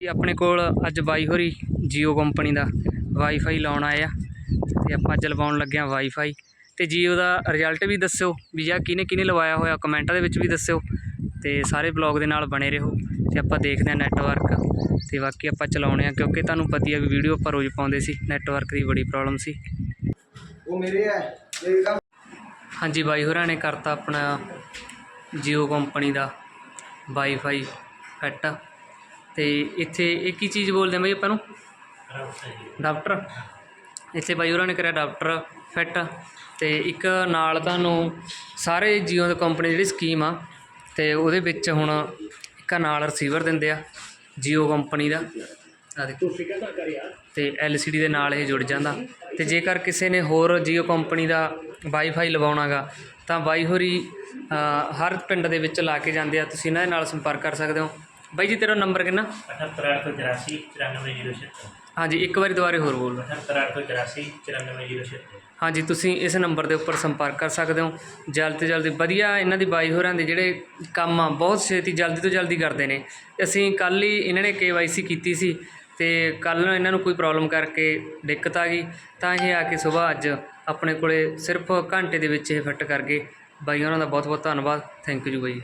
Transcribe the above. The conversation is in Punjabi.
ਜੀ ਆਪਣੇ ਕੋਲ ਅੱਜ ਬਾਈ ਹੋਰੀ ਜੀਓ ਕੰਪਨੀ ਦਾ ਵਾਈਫਾਈ ਲਾਉਣ ਆਏ ਆ। ਤੇ ਆਪਾਂ ਅੱਜ ਲਵਾਉਣ ਲੱਗੇ ਆ ਵਾਈਫਾਈ। ਤੇ ਜੀਓ ਦਾ ਰਿਜ਼ਲਟ ਵੀ ਦੱਸਿਓ ਵੀ ਜਾਂ ਕਿਹਨੇ ਕਿਹਨੇ ਲਵਾਇਆ ਹੋਇਆ ਕਮੈਂਟਾਂ ਦੇ ਵਿੱਚ ਵੀ ਦੱਸਿਓ। ਤੇ ਸਾਰੇ ਬਲੌਗ ਦੇ ਨਾਲ ਬਣੇ ਰਹੋ ਤੇ ਆਪਾਂ ਦੇਖਦੇ ਆ ਨੈਟਵਰਕ। ਤੇ ਬਾਕੀ ਆਪਾਂ ਚਲਾਉਣੇ ਆ ਕਿਉਂਕਿ ਤੁਹਾਨੂੰ ਪਤੀ ਆ ਵੀ ਵੀਡੀਓ ਆਪਾਂ ਰੋਜ਼ ਪਾਉਂਦੇ ਸੀ ਨੈਟਵਰਕ ਦੀ ਬੜੀ ਪ੍ਰੋਬਲਮ ਸੀ। ਉਹ ਮੇਰੇ ਹੈ ਹਾਂਜੀ ਬਾਈ ਹੋਰਾਂ ਨੇ ਕਰਤਾ ਆਪਣਾ ਜੀਓ ਕੰਪਨੀ ਦਾ ਵਾਈਫਾਈ ਫਿੱਟ ਅਤੇ ਇੱਥੇ ਇਹ ਕੀ ਚੀਜ਼ ਬੋਲਦੇ ਆ ਬਾਈ ਆਪਾਂ ਨੂੰ। ਡਾਕਟਰ। ਇੱਥੇ ਬਾਈ ਹੋਰਾਂ ਨੇ ਕਰਿਆ ਡਾਕਟਰ ਫਿੱਟ ਅਤੇ ਇੱਕ ਨਾਲ ਤੁਹਾਨੂੰ ਸਾਰੇ ਜੀਓ ਦੀ ਕੰਪਨੀ ਜਿਹੜੀ ਸਕੀਮ ਆ ਅਤੇ ਉਹਦੇ ਵਿੱਚ ਹੁਣ ਇੱਕ ਨਾਲ ਰਿਸੀਵਰ ਦਿੰਦੇ ਆ ਜੀਓ ਕੰਪਨੀ ਦਾ। ਆ ਦੇਖੋ। ਤੇ ਡੀ ਦੇ ਨਾਲ ਇਹ ਜੁੜ ਜਾਂਦਾ। ਤੇ ਜੇਕਰ ਕਿਸੇ ਨੇ ਹੋਰ ਜੀਓ ਕੰਪਨੀ ਦਾ ਵਾਈਫਾਈ ਲਵਾਉਣਾਗਾ, ਤਾਂ ਬਾਈ ਹੋਰੀ ਹਰ ਪਿੰਡ ਦੇ ਵਿੱਚ ਲਾ ਕੇ ਜਾਂਦੇ ਆ। ਤੁਸੀਂ ਇਹਨਾਂ ਦੇ ਨਾਲ ਸੰਪਰਕ ਕਰ ਸਕਦੇ ਹੋ। ਬਾਈ ਜੀ ਤੇਰਾ ਨੰਬਰ ਕਿੰਨਾ? ਅਠੱਤਰ ਅੱਠ ਸੌ ਚੁਰਾਸੀ ਚੁਰਾਨਵੇਂ ਜ਼ੀਰੋ ਛੱਤਰ ਹਾਂਜੀ ਇੱਕ ਵਾਰੀ ਦੁਬਾਰੇ ਹੋਰ ਬੋਲ ਜ਼ੀਰੋ ਛੱਤਰ ਹਾਂਜੀ ਤੁਸੀਂ ਇਸ ਨੰਬਰ ਦੇ ਉੱਪਰ ਸੰਪਰਕ ਕਰ ਸਕਦੇ ਹੋ। ਜਲਦੀ ਤੋਂ ਜਲਦੀ ਵਧੀਆ ਇਹਨਾਂ ਦੀ ਬਾਈ ਹੋਰਾਂ ਦੇ ਜਿਹੜੇ ਕੰਮ ਆ ਬਹੁਤ ਛੇਤੀ ਜਲਦੀ ਤੋਂ ਜਲਦੀ ਕਰਦੇ ਨੇ। ਅਸੀਂ ਕੱਲ ਹੀ ਇਹਨਾਂ ਨੇ KYC ਕੀਤੀ ਸੀ ਤੇ ਕੱਲ ਨੂੰ ਇਹਨਾਂ ਨੂੰ ਕੋਈ ਪ੍ਰੋਬਲਮ ਕਰਕੇ ਦਿੱਕਤ ਆ ਗਈ। ਤਾਂ ਇਹ ਆ ਕੇ ਸਵੇਰ ਅੱਜ ਆਪਣੇ ਕੋਲੇ ਸਿਰਫ ਘੰਟੇ ਦੇ ਵਿੱਚ ਇਹ ਫਿੱਟ ਕਰ ਗਏ। ਬਾਈ ਹੋਰਾਂ ਦਾ ਬਹੁਤ ਬਹੁਤ ਧੰਨਵਾਦ ਥੈਂਕ ਯੂ ਬਾਈ।